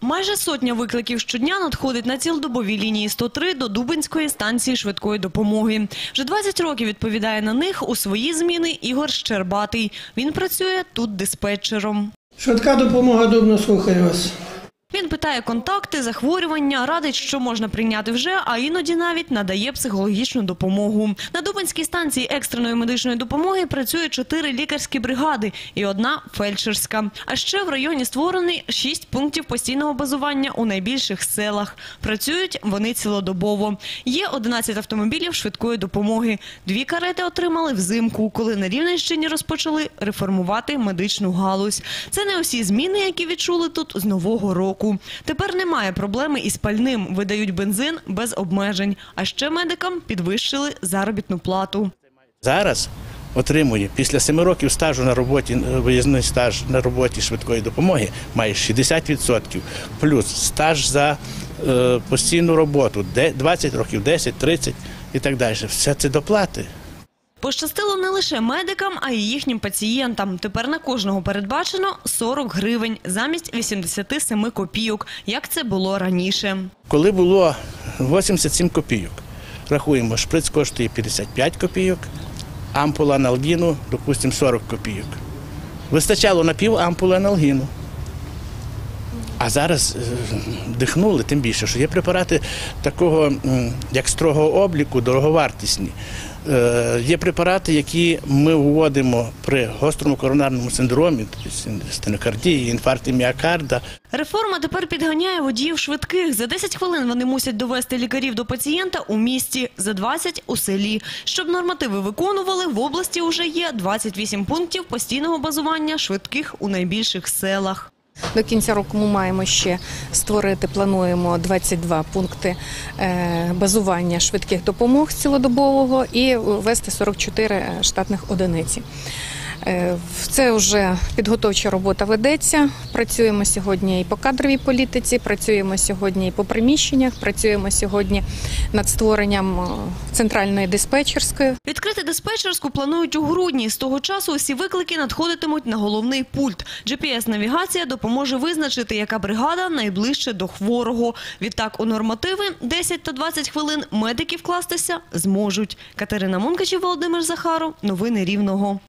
Майже сотня викликів щодня надходить на цілодобовій лінії 103 до Дубинської станції швидкої допомоги. Вже 20 років відповідає на них у свої зміни Ігор Щербатий. Він працює тут диспетчером. Швидка допомога дубно слухаю вас. Він питає контакти, захворювання, радить, що можна прийняти вже, а іноді навіть надає психологічну допомогу. На Дубинській станції екстреної медичної допомоги працює чотири лікарські бригади і одна фельдшерська. А ще в районі створений шість пунктів постійного базування у найбільших селах. Працюють вони цілодобово. Є 11 автомобілів швидкої допомоги. Дві карети отримали взимку, коли на Рівненщині розпочали реформувати медичну галузь. Це не усі зміни, які відчули тут з нового року. Тепер немає проблеми із пальним. Видають бензин без обмежень. А ще медикам підвищили заробітну плату. Зараз отримує після семи років стажу на роботі, виїзний стаж на роботі швидкої допомоги, має 60%, плюс стаж за е, постійну роботу, 20 років, 10, 30 і так далі. Все це доплати. Пощастило не лише медикам, а й їхнім пацієнтам. Тепер на кожного передбачено 40 гривень замість 87 копійок, як це було раніше. Коли було 87 копійок, рахуємо, шприц коштує 55 копійок, ампула аналгіну, допустимо, 40 копійок. Вистачало на пів ампули аналгіну. А зараз е, вдихнули, тим більше, що є препарати такого, як строгого обліку, дороговартісні. Е, Є препарати, які ми вводимо при гострому коронарному синдромі, тобто стенокардії, інфаркті міокарда, Реформа тепер підганяє водіїв швидких. За 10 хвилин вони мусять довести лікарів до пацієнта у місті, за 20 – у селі. Щоб нормативи виконували, в області вже є 28 пунктів постійного базування швидких у найбільших селах. До кінця року ми маємо ще створити, плануємо 22 пункти е, базування швидких допомог цілодобового і ввести 44 штатних одиниці. Е, Це вже підготовча робота ведеться. Працюємо сьогодні і по кадровій політиці, працюємо сьогодні і по приміщеннях, працюємо сьогодні над створенням е, центральної диспетчерської. Відкрити диспетчерську планують у грудні. З того часу усі виклики надходитимуть на головний пульт. GPS-навігація допоможе визначити, яка бригада найближче до хворого. Відтак у нормативи 10 та 20 хвилин медики вкластися зможуть. Катерина Мункачів, Володимир Захаров. Новини Рівного.